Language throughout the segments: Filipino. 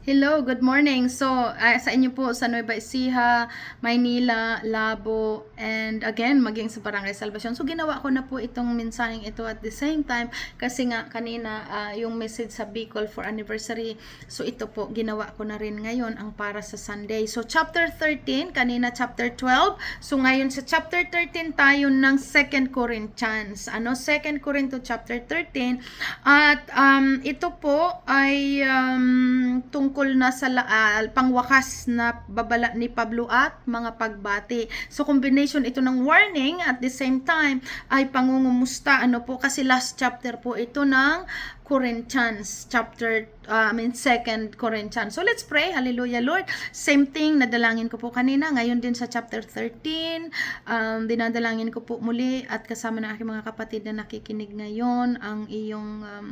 Hello, good morning. So, ah, sa inyo po sa Nueva Ecija, Maynila, Labo, and again, maging sa Barangay Salvacion. So, ginawa ko na po itong mensaheng ito at the same time kasi nga kanina ah, yung message sa Bicol for anniversary. So, ito po, ginawa ko na rin ngayon ang para sa Sunday. So, chapter 13, kanina chapter 12. So, ngayon sa chapter 13 tayo ng 2 Corinthians. Ano? 2 Corinto chapter 13. At um, ito po ay um, tungkol na sa laal, pangwakas na babala ni Pablo at mga pagbati. So combination ito ng warning at the same time ay pangungumusta ano po kasi last chapter po ito ng Corinthians chapter uh, I mean second Corinthians. So let's pray. Hallelujah Lord. Same thing nadalangin ko po kanina ngayon din sa chapter 13. Um, dinadalangin ko po muli at kasama ng aking mga kapatid na nakikinig ngayon ang iyong um,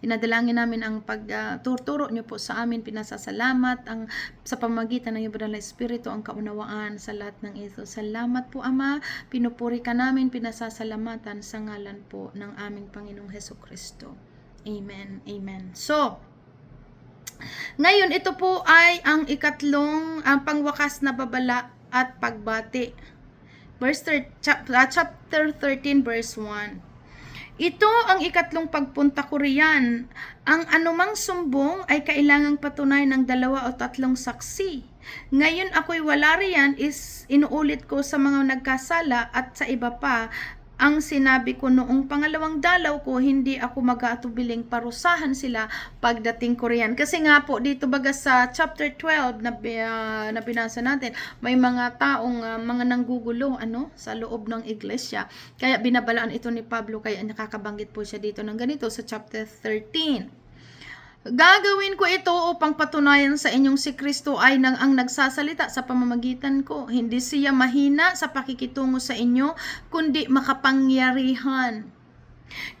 dinadalangin namin ang pagtuturo niyo po sa amin pinasasalamat ang sa pamagitan ng iyong na espiritu ang kaunawaan sa lahat ng ito. Salamat po Ama, pinupuri ka namin, pinasasalamatan sa ngalan po ng aming Panginoong Heso Kristo. Amen. Amen. So, ngayon ito po ay ang ikatlong ang pangwakas na babala at pagbati. Verse thir- chap- uh, chapter 13 verse 1. Ito ang ikatlong pagpunta ko riyan. Ang anumang sumbong ay kailangang patunay ng dalawa o tatlong saksi. Ngayon ako'y wala riyan is inuulit ko sa mga nagkasala at sa iba pa ang sinabi ko noong pangalawang dalaw ko, hindi ako mag-aatubiling parusahan sila pagdating ko riyan. Kasi nga po, dito baga sa chapter 12 na, uh, na binasa natin, may mga taong uh, mga nanggugulo ano, sa loob ng iglesia. Kaya binabalaan ito ni Pablo, kaya nakakabanggit po siya dito ng ganito sa chapter 13. Gagawin ko ito upang patunayan sa inyong si Kristo ay nang ang nagsasalita sa pamamagitan ko. Hindi siya mahina sa pakikitungo sa inyo, kundi makapangyarihan.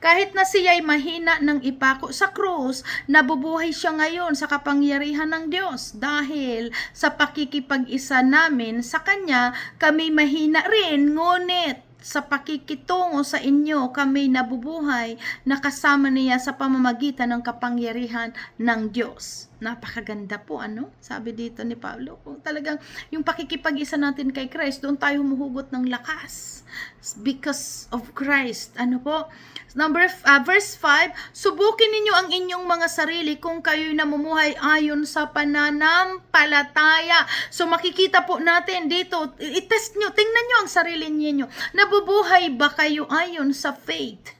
Kahit na siya'y mahina ng ipako sa krus, nabubuhay siya ngayon sa kapangyarihan ng Diyos. Dahil sa pakikipag-isa namin sa Kanya, kami mahina rin, ngunit sa pakikitungo sa inyo kami nabubuhay na kasama niya sa pamamagitan ng kapangyarihan ng Diyos. Napakaganda po ano? Sabi dito ni Pablo, kung talagang yung pakikipag-isa natin kay Christ, doon tayo humuhugot ng lakas. Because of Christ. Ano po? Number uh, verse 5, subukin ninyo ang inyong mga sarili kung kayo'y namumuhay ayon sa pananampalataya. So makikita po natin dito, i-test nyo, tingnan nyo ang sarili ninyo. Nabubuhay ba kayo ayon sa faith?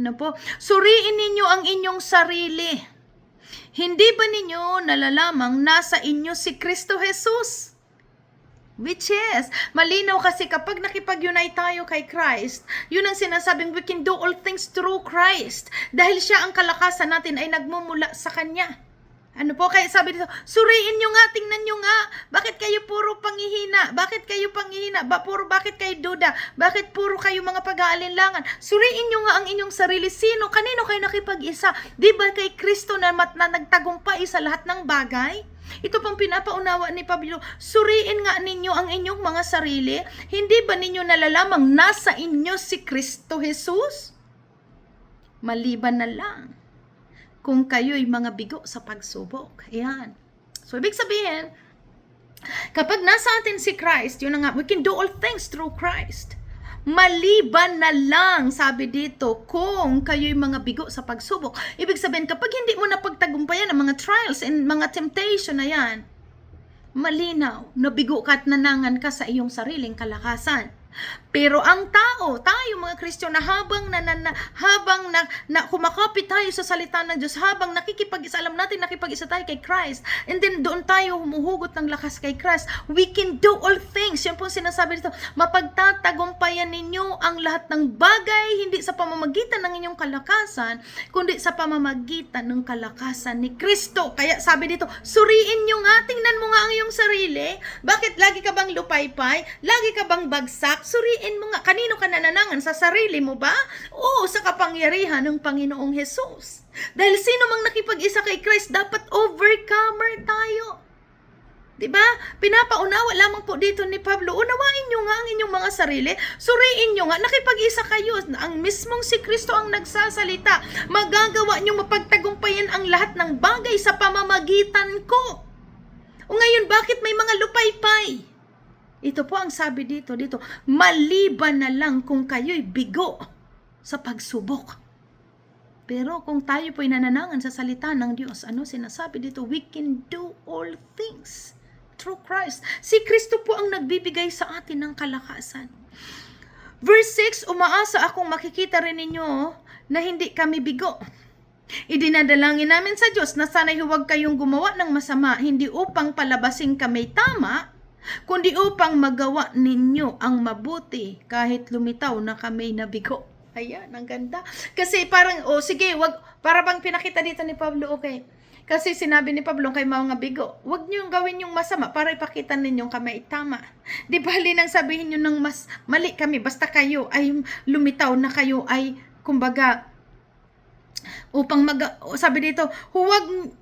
Ano po? Suriin ninyo ang inyong sarili. Hindi ba ninyo nalalamang nasa inyo si Kristo Jesus? Which is, malinaw kasi kapag nakipag-unite tayo kay Christ, yun ang sinasabing we can do all things through Christ. Dahil siya ang kalakasan natin ay nagmumula sa Kanya. Ano po, kaya sabi dito, suriin nyo nga, tingnan nyo nga, bakit kayo puro pangihina? Bakit kayo pangihina? Ba, puro, bakit kayo duda? Bakit puro kayo mga pag-aalinlangan? Suriin nyo nga ang inyong sarili. Sino? Kanino kayo nakipag-isa? Di ba kay Kristo na, mat, na nagtagumpay sa lahat ng bagay? Ito pang pinapaunawa ni Pablo, suriin nga ninyo ang inyong mga sarili. Hindi ba ninyo nalalamang nasa inyo si Kristo Jesus? Maliban na lang kung kayo'y mga bigo sa pagsubok. Ayan. So, ibig sabihin, kapag nasa atin si Christ, yun na nga, we can do all things through Christ. Maliban na lang, sabi dito, kung kayo'y mga bigo sa pagsubok. Ibig sabihin, kapag hindi mo napagtagumpayan ang mga trials and mga temptation na yan, malinaw, nabigo ka at nanangan ka sa iyong sariling kalakasan. Pero ang tao, tayo mga Kristiyano, habang na, na, na habang na, na kumakapit tayo sa salita ng Diyos, habang nakikipag-isa, alam natin nakipag-isa tayo kay Christ, and then doon tayo humuhugot ng lakas kay Christ, we can do all things. Yan po sinasabi dito, mapagtatagumpayan ninyo ang lahat ng bagay, hindi sa pamamagitan ng inyong kalakasan, kundi sa pamamagitan ng kalakasan ni Kristo. Kaya sabi dito, suriin nyo nga, tingnan mo nga ang iyong sarili. Bakit lagi ka bang lupaypay? Lagi ka bang bagsak? Suriin mo nga, kanino ka nananangan? Sa sarili mo ba? O sa kapangyarihan ng Panginoong Hesus? Dahil sino mang nakipag-isa kay Christ, dapat overcomer tayo. 'Di ba? Pinapaunawa lamang po dito ni Pablo. Unawain nyo nga ang inyong mga sarili. Suriin nyo nga. Nakipag-isa kayo. Ang mismong si Kristo ang nagsasalita. Magagawa nyo mapagtagumpayan ang lahat ng bagay sa pamamagitan ko. O ngayon, bakit may mga lupaypay? Ito po ang sabi dito, dito. Maliban na lang kung kayo'y bigo sa pagsubok. Pero kung tayo po'y nananangan sa salita ng Diyos, ano sinasabi dito? We can do all things through Christ. Si Kristo po ang nagbibigay sa atin ng kalakasan. Verse 6, umaasa akong makikita rin ninyo na hindi kami bigo. Idinadalangin namin sa Diyos na sana'y huwag kayong gumawa ng masama, hindi upang palabasing kami tama, kundi upang magawa ninyo ang mabuti kahit lumitaw na kami nabigo. Ayan, ang ganda. Kasi parang, oh sige, wag, para bang pinakita dito ni Pablo, okay. Kasi sinabi ni Pablo kay mga bigo, wag niyo gawin yung masama para ipakita ninyong kami tama. Di bali nang sabihin niyo ng mas mali kami, basta kayo ay lumitaw na kayo ay, kumbaga, upang mag, sabi dito, huwag,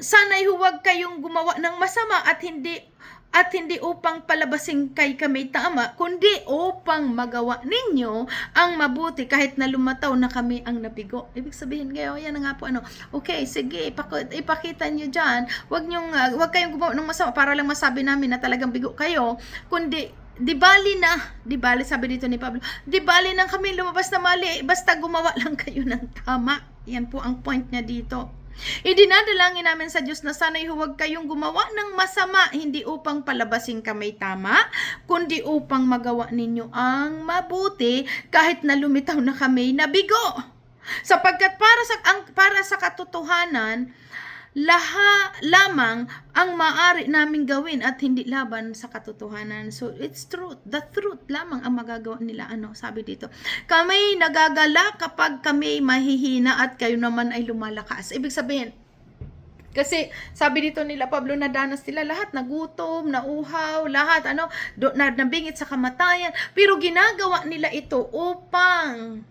sana'y huwag kayong gumawa ng masama at hindi at hindi upang palabasing kay kami tama, kundi upang magawa ninyo ang mabuti kahit na lumataw na kami ang nabigo. Ibig sabihin kayo, yan nga po ano, okay, sige, ipak- ipakita nyo dyan, wag, nyong, ah, wag kayong gumawa ng masama para lang masabi namin na talagang bigo kayo, kundi di bali na, di bali sabi dito ni Pablo, di bali na kami lumabas na mali, basta gumawa lang kayo ng tama. Yan po ang point niya dito. Idinadalangin namin sa Diyos na sana'y huwag kayong gumawa ng masama, hindi upang palabasing kami tama, kundi upang magawa ninyo ang mabuti kahit na lumitaw na kami nabigo. Sapagkat para sa ang para sa katotohanan, laha lamang ang maaari naming gawin at hindi laban sa katotohanan. So it's truth, the truth lamang ang magagawa nila ano, sabi dito. Kami nagagala kapag kami mahihina at kayo naman ay lumalakas. Ibig sabihin, kasi sabi dito nila Pablo nadanas nila lahat nagutom, nauhaw, lahat ano, do, na, nabingit sa kamatayan, pero ginagawa nila ito upang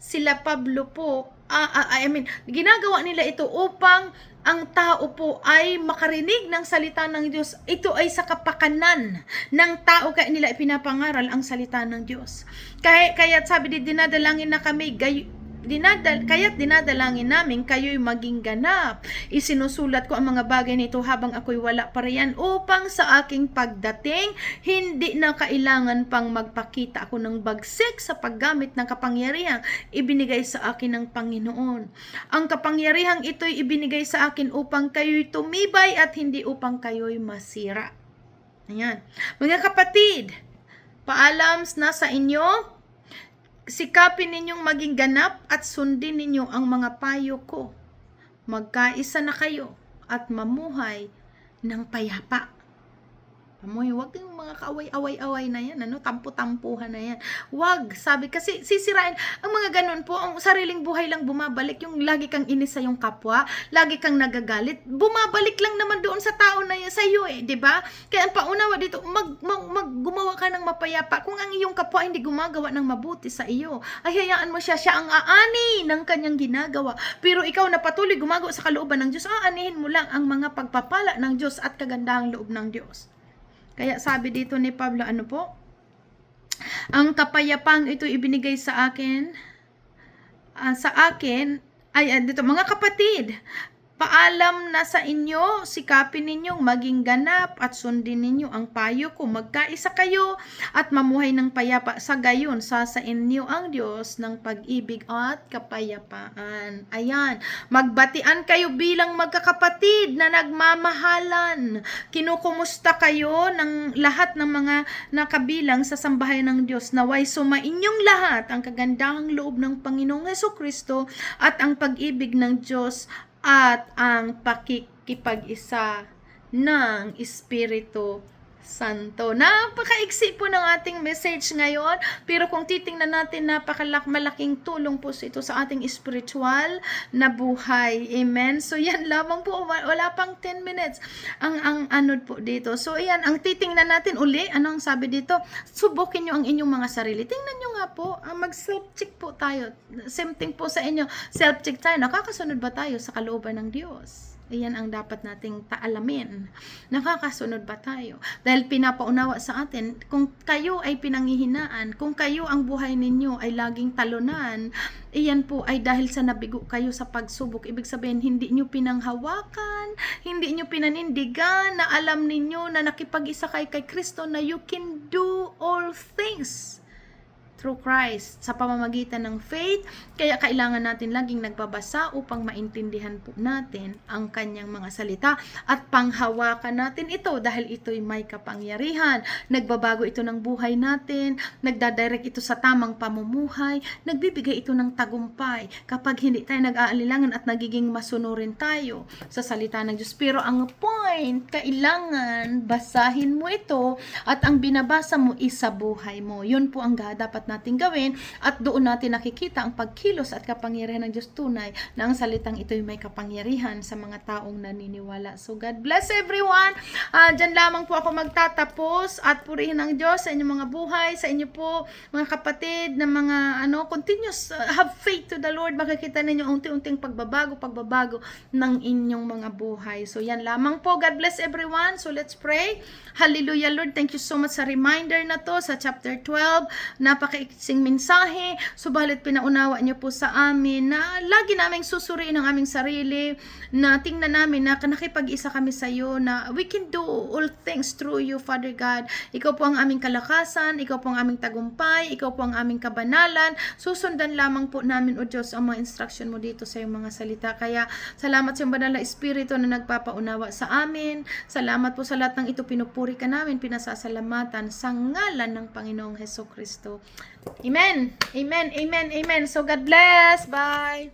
sila Pablo po, ah, ah, I mean, ginagawa nila ito upang ang tao po ay makarinig ng salita ng Diyos. Ito ay sa kapakanan ng tao kaya nila ipinapangaral ang salita ng Diyos. Kaya, kaya sabi di dinadalangin na kami, gay, dinadal, kaya't dinadalangin namin kayo'y maging ganap. Isinusulat ko ang mga bagay nito habang ako'y wala pa riyan upang sa aking pagdating, hindi na kailangan pang magpakita ako ng bagsik sa paggamit ng kapangyarihang ibinigay sa akin ng Panginoon. Ang kapangyarihang ito'y ibinigay sa akin upang kayo'y tumibay at hindi upang kayo'y masira. Ayan. Mga kapatid, paalams na sa inyo, sikapin ninyong maging ganap at sundin ninyo ang mga payo ko. Magkaisa na kayo at mamuhay ng payapa. Amoy, wag yung mga kaaway-away-away na yan, ano, tampo-tampuhan na yan. Wag, sabi, kasi sisirain, ang mga ganun po, ang sariling buhay lang bumabalik, yung lagi kang inis sa yung kapwa, lagi kang nagagalit, bumabalik lang naman doon sa tao na yan, sa iyo eh, di ba? Kaya ang paunawa dito, mag, mag, mag, gumawa ka ng mapayapa. Kung ang iyong kapwa hindi gumagawa ng mabuti sa iyo, ay hayaan mo siya, siya ang aani ng kanyang ginagawa. Pero ikaw na patuloy gumagawa sa kalooban ng Diyos, aanihin mo lang ang mga pagpapala ng Diyos at kagandahang loob ng Diyos. Kaya sabi dito ni Pablo, ano po? Ang kapayapang ito ibinigay sa akin, ah, sa akin, ay ah, dito, mga kapatid, paalam na sa inyo, sikapin ninyong maging ganap at sundin ninyo ang payo ko. Magkaisa kayo at mamuhay ng payapa. Sa gayon, sasain niyo ang Diyos ng pag-ibig at kapayapaan. Ayan, magbatian kayo bilang magkakapatid na nagmamahalan. Kinukumusta kayo ng lahat ng mga nakabilang sa sambahayan ng Diyos. Naway sumainyong lahat ang kagandahang loob ng Panginoong Heso Kristo at ang pag-ibig ng Diyos at ang pakikipag-isa ng Espiritu Santo. Napakaiksi po ng ating message ngayon, pero kung titingnan natin, napakalak malaking tulong po ito sa ating spiritual na buhay. Amen? So yan lamang po, wa- wala pang 10 minutes ang ang ano po dito. So yan, ang titingnan natin uli, ano ang sabi dito? Subukin nyo ang inyong mga sarili. Tingnan nyo nga po, ah, mag-self-check po tayo. Same thing po sa inyo, self-check tayo. Nakakasunod ba tayo sa kalooban ng Diyos? Iyan ang dapat nating taalamin. Nakakasunod ba tayo? Dahil pinapaunawa sa atin, kung kayo ay pinanghihinaan, kung kayo ang buhay ninyo ay laging talunan, iyan po ay dahil sa nabigo kayo sa pagsubok. Ibig sabihin, hindi nyo pinanghawakan, hindi nyo pinanindigan, na alam ninyo na nakipag-isa kay kay Kristo na you can do all things through Christ sa pamamagitan ng faith. Kaya kailangan natin laging nagbabasa upang maintindihan po natin ang kanyang mga salita at panghawakan natin ito dahil ito'y may kapangyarihan. Nagbabago ito ng buhay natin, nagdadirect ito sa tamang pamumuhay, nagbibigay ito ng tagumpay kapag hindi tayo nag-aalilangan at nagiging masunurin tayo sa salita ng Diyos. Pero ang point, kailangan basahin mo ito at ang binabasa mo isa buhay mo. Yun po ang dapat natin gawin at doon natin nakikita ang pagkilos at kapangyarihan ng Diyos tunay na ang salitang ito'y may kapangyarihan sa mga taong naniniwala. So God bless everyone. Ah, Diyan lamang po ako magtatapos at purihin ng Diyos sa inyong mga buhay, sa inyo po mga kapatid na mga ano, continuous uh, have faith to the Lord. Makikita ninyo ang unti-unting pagbabago, pagbabago ng inyong mga buhay. So yan lamang po. God bless everyone. So let's pray. Hallelujah Lord. Thank you so much sa reminder na to sa chapter 12. Napakaiksing mensahe. Subalit pinaunawa niyo po sa amin na lagi naming susuriin ang aming sarili na tingnan namin na nakipag-isa kami sa iyo na we can do all things through you Father God. Ikaw po ang aming kalakasan, ikaw po ang aming tagumpay, ikaw po ang aming kabanalan. Susundan lamang po namin o Diyos ang mga instruction mo dito sa iyong mga salita. Kaya salamat sa iyong banal na espiritu na nagpapaunawa sa amin. Salamat po sa lahat ng ito pinupuri ka namin, pinasasalamatan sa ngalan ng Panginoong Heso Kristo. Amen. Amen. Amen. Amen. So God bless. Bye.